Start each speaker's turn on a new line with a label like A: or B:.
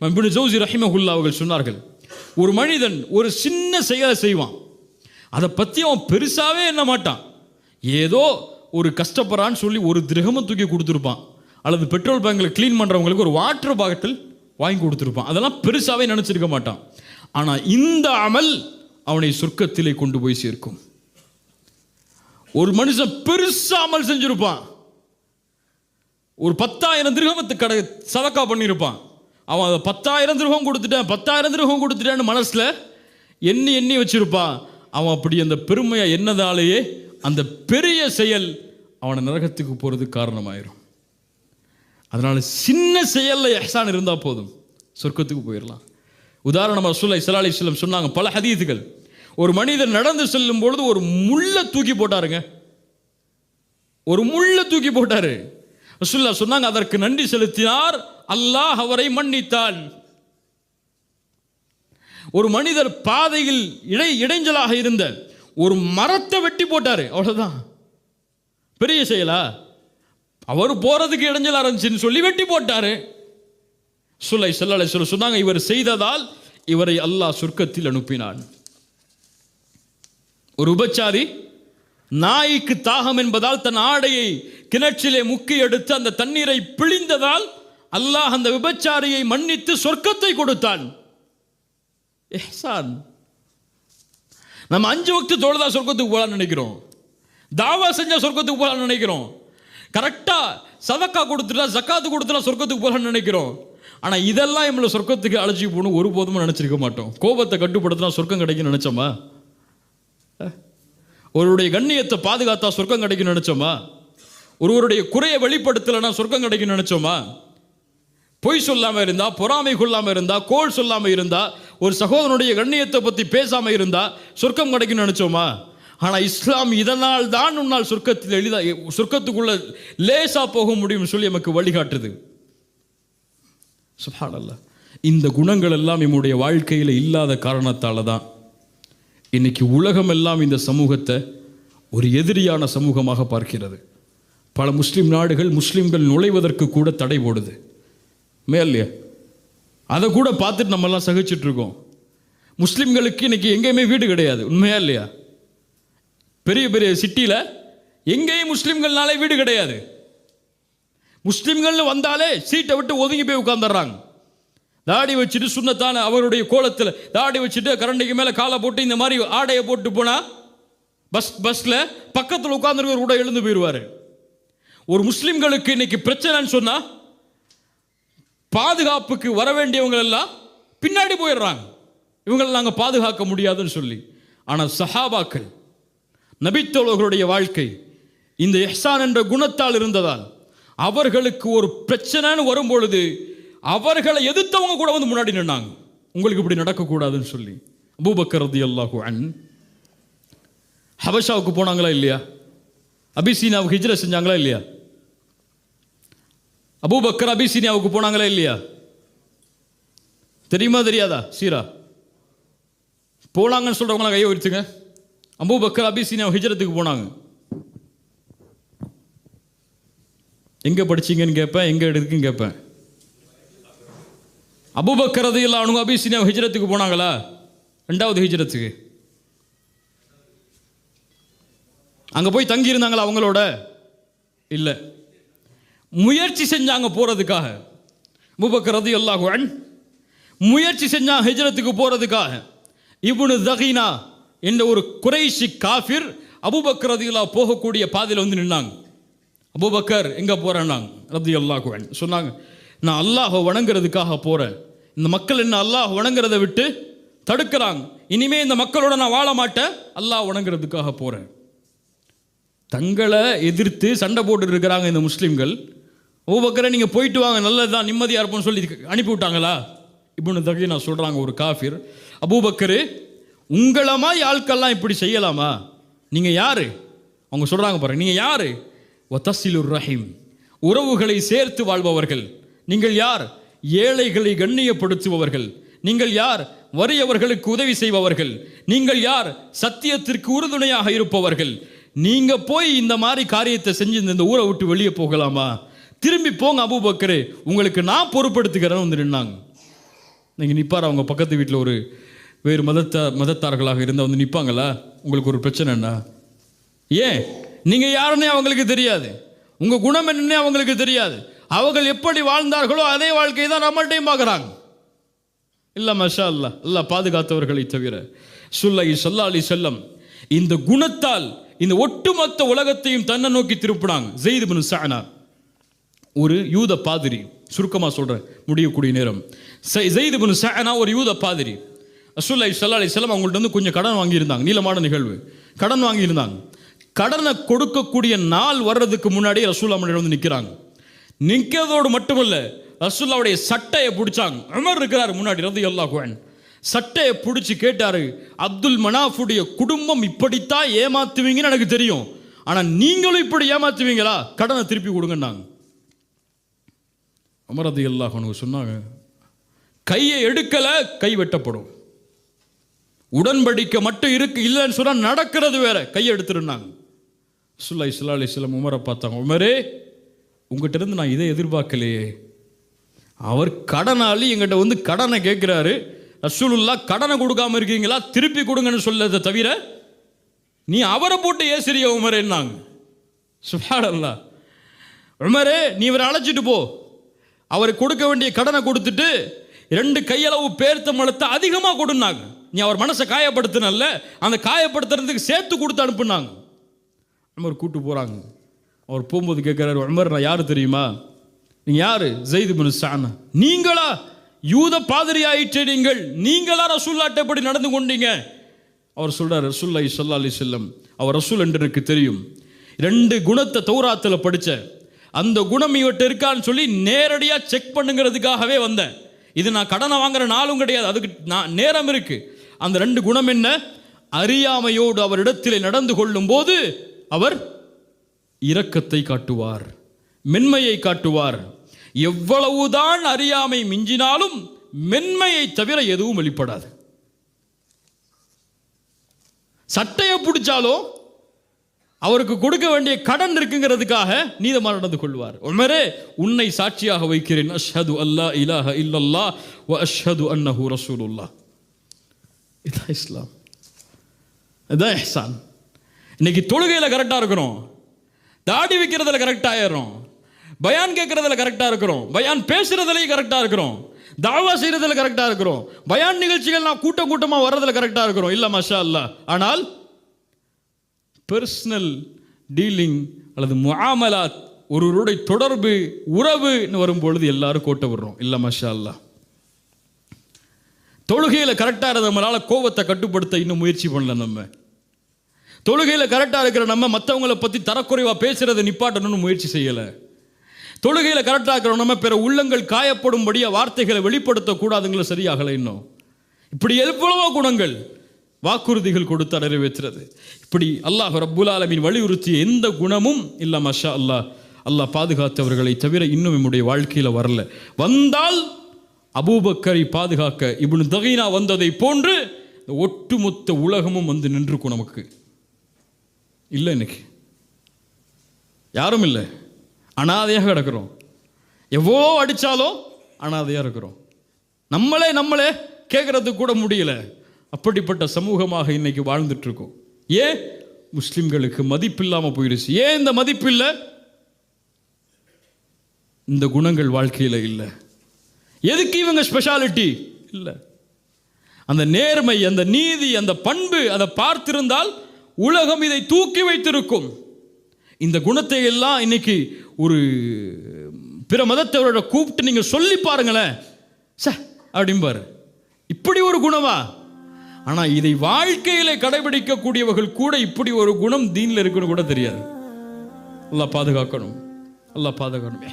A: இப்னு ஜோசி ரஹிமஹுல்லா அவர்கள் சொன்னார்கள் ஒரு மனிதன் ஒரு சின்ன செயலை செய்வான். அதை பற்றி அவன் பெருசாகவே என்ன மாட்டான். ஏதோ ஒரு கஷ்டப்படுறான்னு சொல்லி ஒரு திரகமும் தூக்கி கொடுத்துருப்பான். அல்லது பெட்ரோல் பேங்கில் க்ளீன் பண்ணுறவங்களுக்கு ஒரு வாட்டர் பாட்டில் வாங்கி கொடுத்துருப்பான். அதெல்லாம் பெருசாகவே நினச்சிருக்க மாட்டான். ஆனால் இந்த அமல் அவனை சொர்க்கத்திலே கொண்டு போய் சேர்க்கும். ஒரு மனுஷன் பெருசாக அமல் செஞ்சுருப்பான். ஒரு பத்தாயிரம் திருகமத்து கடை சதக்கா பண்ணியிருப்பான் அவன் அதை பத்தாயிரம் திருகம் கொடுத்துட்டேன் பத்தாயிரம் திருகம் கொடுத்துட்டேன்னு மனசில் எண்ணி எண்ணி வச்சுருப்பான். அவன் அப்படி அந்த பெருமையை என்னதாலேயே அந்த பெரிய செயல் அவனை நரகத்துக்கு போகிறதுக்கு காரணமாயிரும். அதனால் சின்ன செயலில் எஹ்சான் இருந்தால் போதும். சொர்க்கத்துக்கு போயிடலாம் உதாரணமாக சொல்ல இஸ்லா அலிஸ்லம் சொன்னாங்க பல ஹதீதுகள் ஒரு மனிதர் நடந்து செல்லும் பொழுது ஒரு முள்ளை தூக்கி போட்டாருங்க. ஒரு முள்ளை தூக்கி போட்டாரு. ரசுல்லா சொன்னாங்க அதற்கு நன்றி செலுத்தினார். அல்லாஹ் அவரை மன்னித்தான். ஒரு மனிதர் பாதையில் இடை இடைஞ்சலாக இருந்த ஒரு மரத்தை வெட்டி போட்டாரு அவ்வளவுதான். பெரிய செயலா? அவர் போறதுக்கு இடைஞ்சலா இருந்துச்சுன்னு சொல்லி வெட்டி போட்டாரு. சுல்லை செல்லலை சொல்ல சொன்னாங்க இவர் செய்ததால் இவரை அல்லாஹ் சொர்க்கத்தில் அனுப்பினான். ஒரு உபச்சாரி நாய்க்கு தாகம் என்பதால் தன் ஆடையை கிணற்றிலே முக்கி எடுத்து அந்த தண்ணீரை பிழிந்ததால் அல்லாஹ் அந்த விபச்சாரியை மன்னித்து சொர்க்கத்தை கொடுத்தான். சார். நம்ம அஞ்சு வக்து தொழுதா சொர்க்கத்துக்கு போகலான்னு நினைக்கிறோம். தாவா செஞ்சால் சொர்க்கத்துக்கு போகலான்னு நினைக்கிறோம். கரெக்டாக சதக்கா கொடுத்துட்டா ஜக்காத்து கொடுத்துட்டா சொர்க்கத்துக்கு போகலான்னு நினைக்கிறோம். ஆனால் இதெல்லாம் நம்மளை சொர்க்கத்துக்கு அழைச்சி போகணும் ஒருபோதும் நினச்சிருக்க மாட்டோம். கோபத்தை கட்டுப்படுத்தினா சொர்க்கம் கிடைக்கும் நினச்சோமா? ஒருவருடைய கண்ணியத்தை பாதுகாத்தா சொர்க்கம் கிடைக்கும் நினைச்சோமா? ஒருவருடைய குறையை வெளிப்படுத்தலைன்னா சொர்க்கம் கிடைக்கும் நினைச்சோமா? பொய் சொல்லாமல் இருந்தா பொறாமை கொள்ளாமல் இருந்தா கோள் சொல்லாமல் இருந்தா ஒரு சகோதரனுடைய கண்ணியத்தை பற்றி பேசாமல் இருந்தா சொர்க்கம் கிடைக்கும் நினைச்சோமா? ஆனால் இஸ்லாம் இதனால் தான் உன்னால் சொர்க்கத்தில் எளிதாக சொர்க்கத்துக்குள்ள லேசாக போக முடியும்னு சொல்லி நமக்கு வழிகாட்டுது. சுப்ஹானல்லாஹ். இந்த குணங்கள் எல்லாம் நம்முடைய வாழ்க்கையில் இல்லாத காரணத்தால தான். இன்னைக்கு உலகம் எல்லாம் இந்த சமூகத்தை ஒரு எதிரியான சமூகமாக பார்க்கிறது. பல முஸ்லீம் நாடுகள் முஸ்லீம்கள் நுழைவதற்கு கூட தடை போடுது. மேல்லையா அதை கூட பார்த்துட்டு நம்மெல்லாம் சகிச்சிட்ருக்கோம் முஸ்லீம்களுக்கு இன்றைக்கி இன்னைக்கு எங்கேயுமே வீடு கிடையாது. உண்மையா இல்லையா? பெரிய பெரிய சிட்டியில் எங்கேயும் முஸ்லீம்கள்னாலே வீடு கிடையாது. முஸ்லீம்கள்னு வந்தாலே சீட்டை விட்டு ஒதுங்கி போய் உட்காந்துடுறாங்க தாடி வச்சுட்டு சுண்ணத்தான அவருடைய கோலத்தில் தாடி வச்சுட்டு கரண்டிக்கு மேலே காலை போட்டு இந்த மாதிரி ஆடையை போட்டு போனால் பஸ் பஸ்ஸில் பக்கத்தில் உட்காந்துருக்கிற கூட எழுந்து போயிடுவார். ஒரு முஸ்லீம்களுக்கு இன்னைக்கு பிரச்சனைன்னு சொன்னால் பாதுகாப்புக்கு வர வேண்டியவங்க எல்லாம் பின்னாடி போயிடுறாங்க. இவங்களை நாங்கள் பாதுகாக்க முடியாதுன்னு சொல்லி. ஆனால் சஹாபாக்கள் நபித்தோழர்களுடைய வாழ்க்கை இந்த எஹ்சான் என்ற குணத்தால் இருந்ததால் அவர்களுக்கு ஒரு பிரச்சனைன்னு வரும்பொழுது அவர்களை எதிர்த்தவங்க கூட வந்து முன்னாடி நின்னாங்க. உங்களுக்கு இப்படி நடக்கக்கூடாதுன்னு சொல்லி. அபூபக்கர் அல்லாஹு அன். ஹபஷாவுக்கு போனாங்களா இல்லையா? அபிசீனாவுக்கு ஹிஜ்ரை செஞ்சாங்களா இல்லையா? அபூபக்கர் அபிசீனியாவுக்கு போனாங்களா இல்லையா? தெரியுமா தெரியாதா? சீரா. போனாங்கன்னு சொல்கிறவங்களாம் கையை வச்சுங்க அபூபக்கர் அபிசீனியா ஹிஜ்ரத்துக்கு போனாங்க. எங்கே படிச்சீங்கன்னு கேட்பேன் எங்கே எடுக்குன்னு கேட்பேன் அபூபக்கர் ரதியல்லாஹு அன்ஹு அபிசீனியா ஹிஜ்ரத்துக்கு போனாங்களா? ரெண்டாவது ஹிஜ்ரத்துக்கு. அங்கே போய் தங்கியிருந்தாங்களா அவங்களோட? இல்லை. முயற்சி செஞ்சாங்க போகிறதுக்காக அபுபக்கரது எல்லாகுவன் முயற்சி செஞ்சாங்க ஹிஜ்ரத்துக்கு போகிறதுக்காக இவனு தகீனா என்ற ஒரு குறைஷி காஃபிர் அபூபக்கர் போகக்கூடிய பாதையில் வந்து நின்னாங்க. அபூபக்கர் எங்கே போகிறேன்னாங்க ரதி அல்லாஹ் சொன்னாங்க நான் அல்லாஹை வணங்குறதுக்காக போகிறேன் இந்த மக்கள் என்ன அல்லாஹ் வணங்குறதை விட்டு தடுக்கிறாங்க. இனிமே இந்த மக்களோட நான் வாழ மாட்டேன். அல்லாஹ் வணங்குறதுக்காக போகிறேன் தங்களை எதிர்த்து சண்டை போட்டு இருக்கிறாங்க இந்த முஸ்லீம்கள். அபூபக்கரை நீங்கள் போயிட்டு வாங்க நல்லதுதான் நிம்மதியாக இருப்போம்னு சொல்லி அனுப்பிவிட்டாங்களா இப்படின்னு தகி நான் சொல்கிறாங்க ஒரு காஃபிர். அபூபக்கரு உங்களை மாதிரி ஆட்கள்லாம் இப்படி செய்யலாமா? நீங்கள் யார்? அவங்க சொல்கிறாங்க பாருங்கள் நீங்கள் யார்? ஒத்தசிலுர் ரஹீம். உறவுகளை சேர்த்து வாழ்பவர்கள். நீங்கள் யார்? ஏழைகளை கண்ணியப்படுத்துபவர்கள். நீங்கள் யார்? வறியவர்களுக்கு உதவி செய்பவர்கள். நீங்கள் யார்? சத்தியத்திற்கு உறுதுணையாக இருப்பவர்கள். நீங்க போய் இந்த மாதிரி காரியத்தை செஞ்சு இந்த- ஊரை விட்டு வெளியே போகலாமா? திரும்பி போங்க அபூபக்கரு. உங்களுக்கு நான் பொறுப்படுத்துகிறேன் வந்து நின்னாங்க. நீங்கள் நிற்பார் அவங்க பக்கத்து வீட்டில் ஒரு வேறு மதத்த மதத்தார்களாக இருந்தால் வந்து நிற்பாங்களா உங்களுக்கு ஒரு பிரச்சனைன்னா ஏன்? நீங்கள் யாருன்னே அவங்களுக்கு தெரியாது. உங்கள் குணம் என்னன்னே அவங்களுக்கு தெரியாது. அவர்கள் எப்படி வாழ்ந்தார்களோ அதே வாழ்க்கையை தான் நம்மள்டையும் பார்க்குறாங்க. இல்லை மஷா அல்லா அல்லாஹ் பாதுகாத்தவர்களை தவிர. சுல்லை சல்லா அலி செல்லம் இந்த குணத்தால் இந்த ஒட்டுமொத்த உலகத்தையும் தன்னை நோக்கி திருப்பினாங்க. ஜெயிது பின் சானா ஒரு யூத பாதிரி சுருக்கமாக சொல்கிறேன் முடியக்கூடிய நேரம். ஜெயிது பின் சானா ஒரு யூத பாதிரி. ரசூல்லா சல்லா அலி செல்லம் அவங்கள்ட்ட வந்து கொஞ்சம் கடன் வாங்கியிருந்தாங்க நீளமான நிகழ்வு. கடன் வாங்கியிருந்தாங்க. கடனை கொடுக்கக்கூடிய நாள் வர்றதுக்கு முன்னாடி ரசூல்லா முன்னாடி வந்து நிற்கிறாங்க நிற்கிறதோடு மட்டுமல்ல ரசுல்லாவுடைய சட்டையை பிடிச்சாங்க. அமர் இருக்கிறார் முன்னாடி ரதி அல்லா குவன் சட்டையை பிடிச்சி கேட்டாரு அப்துல் மனாஃபுடைய குடும்பம் இப்படித்தான் ஏமாத்துவீங்கன்னு எனக்கு தெரியும். ஆனால் நீங்களும் இப்படி ஏமாத்துவீங்களா? கடனை திருப்பி கொடுங்கன்னாங்க. அமரது ரதி சொன்னாங்க கையை எடுக்கலை கை வெட்டப்படும். உடன்படிக்கை மட்டும் இருக்கு இல்லைன்னு சொன்னால் நடக்கிறது வேற. கையை எடுத்துருந்தாங்க சுல்லா இஸ்லா அலிஸ்லாம் உமரை பார்த்தாங்க உமரே உங்ககிட்ட இருந்து நான் இதை எதிர்பார்க்கலையே. அவர் கடனாளி எங்கிட்ட வந்து கடனை கேட்குறாரு. ரசூலுல்லா கடனை கொடுக்காம இருக்கீங்களா? திருப்பி கொடுங்கன்னு சொல்லதை தவிர நீ அவரை போட்டு ஏசிரிய உமரேன்னாங்க சுபாடல்லா உமரே நீ இவரை அழைச்சிட்டு போ. அவருக்கு கொடுக்க வேண்டிய கடனை கொடுத்துட்டு ரெண்டு கையளவு பேர்த்த மலத்தை அதிகமாக கொடுனாங்க நீ அவர் மனசை காயப்படுத்தினல்ல அந்த காயப்படுத்துறதுக்கு சேர்த்து கொடுத்து அனுப்புனாங்க. உமர் கூட்டு போகிறாங்க அவர் போகும்போது கேட்குறாரு உமர் நான் யார் தெரியுமா? நீங்கள் யார்? ஜெயிது பின் சானா நீங்களா? யூத பாதிரி ஆயிற்றே நீங்கள். நீங்களா ரசூல்லாட்ட எப்படி நடந்து கொண்டீங்க? அவர் சொல்கிறார் ரசூல்லாய் சொல்லா அலி செல்லம் அவர் ரசூல் என்று எனக்கு தெரியும். ரெண்டு குணத்தை தௌராத்தில் படித்த அந்த குணம் இவட்ட இருக்கான்னு சொல்லி நேரடியாக செக் பண்ணுங்கிறதுக்காகவே வந்தேன். இது நான் கடனை வாங்குற நாளும் கிடையாது. அதுக்கு நான் நேரம் இருக்குது அந்த ரெண்டு குணம் என்ன? அறியாமையோடு அவரிடத்தில் நடந்து கொள்ளும் போது அவர் இரக்கத்தை காட்டுவார் மென்மையை காட்டுவார். எவ்வளவுதான் அறியாமை மிஞ்சினாலும் மென்மையை தவிர எதுவும் வெளிப்படாது. சட்டையை பிடிச்சாலும் அவருக்கு கொடுக்க வேண்டிய கடன் இருக்குங்கிறதுக்காக நீதமாக நடந்து கொள்வார். உமரே உன்னை சாட்சியாக வைக்கிறேன். அஷ்ஹது அல்லா இலாஹ இல்லல்லா வ அஷ்ஹது அன்னஹு ரசூலுல்லா இதான் இஸ்லாம். இதான் எஹ்சான் இன்னைக்கு தொழுகையில் கரெக்டாக இருக்கிறோம் தாடி வைக்கிறதுல கரெக்டாக ஆயிடுறோம் பயான் கேட்குறதுல கரெக்டாக இருக்கிறோம். பயான் பேசுகிறதுலையும் கரெக்டாக இருக்கிறோம். தாவா செய்கிறதுல கரெக்டாக இருக்கிறோம். பயான் நிகழ்ச்சிகள் நான் கூட்டம் கூட்டமாக வர்றதுல கரெக்டாக இருக்கிறோம். இல்லை மஷா இல்லை ஆனால் பர்சனல் டீலிங் அல்லது முஆமலாத் ஒருவருடைய தொடர்பு உறவுன்னு வரும்பொழுது எல்லாரும் கோட்டை விடுறோம். இல்லை மஷா இல்லை தொழுகையில் கரெக்டாக நம்மளால் கோவத்தை கட்டுப்படுத்த இன்னும் முயற்சி பண்ணல நம்ம. தொழுகையில் கரெக்டாக இருக்கிற நம்ம மற்றவங்களை பற்றி தரக்குறைவாக பேசுகிறத நிப்பாட்டணும்னு முயற்சி செய்யலை. தொழுகையில் கரெக்டாக இருக்கிற நம்ம பிற உள்ளங்கள் காயப்படும்படியாக வார்த்தைகளை வெளிப்படுத்தக்கூடாதுங்களை சரியாகலை இன்னும். இப்படி எவ்வளவோ குணங்கள் வாக்குறுதிகள் கொடுத்து நிறைவேற்றுறது. இப்படி அல்லாஹ் ரப்புல் ஆலமின் வலியுறுத்திய எந்த குணமும் இல்லை மஷா அல்லாஹ். அல்லாஹ் பாதுகாத்தவர்களை தவிர இன்னும் என்னுடைய வாழ்க்கையில் வரல. வந்தால் அபூபக்கரை பாதுகாக்க இப்னு தகைனா வந்ததை போன்று ஒட்டுமொத்த உலகமும் வந்து நின்றுக்கும் நமக்கு. இல்லை இன்னைக்கு. யாரும் இல்லை. அனாதையாக கிடக்கிறோம். எவ்வளோ அடித்தாலும் அனாதையாக இருக்கிறோம். நம்மளே நம்மளே கேட்குறது கூட முடியல. அப்படிப்பட்ட சமூகமாக இன்னைக்கு வாழ்ந்துட்டுருக்கோம். ஏன்? முஸ்லிம்களுக்கு மதிப்பில்லாமல் போயிடுச்சு. ஏன் இந்த மதிப்பு இல்லை இந்த குணங்கள் வாழ்க்கையில் இல்லை. எதுக்கு இவங்க ஸ்பெஷாலிட்டி இல்லை. அந்த நேர்மை அந்த நீதி அந்த பண்பு அதை பார்த்திருந்தால் உலகம் இதை தூக்கி வைத்திருக்கும். இந்த குணத்தை எல்லாம் இன்னைக்கு ஒரு பிற மதத்தவரோட கூப்பிட்டு நீங்கள் சொல்லி பாருங்களேன். ச அப்படிம்பாரு. இப்படி ஒரு குணமா? ஆனால் இதை வாழ்க்கையில் கடைபிடிக்கக்கூடியவர்கள் கூட இப்படி ஒரு குணம் தீனில் இருக்குன்னு கூட தெரியாது. நல்லா பாதுகாக்கணும். நல்லா பாதுகாக்கணுமே.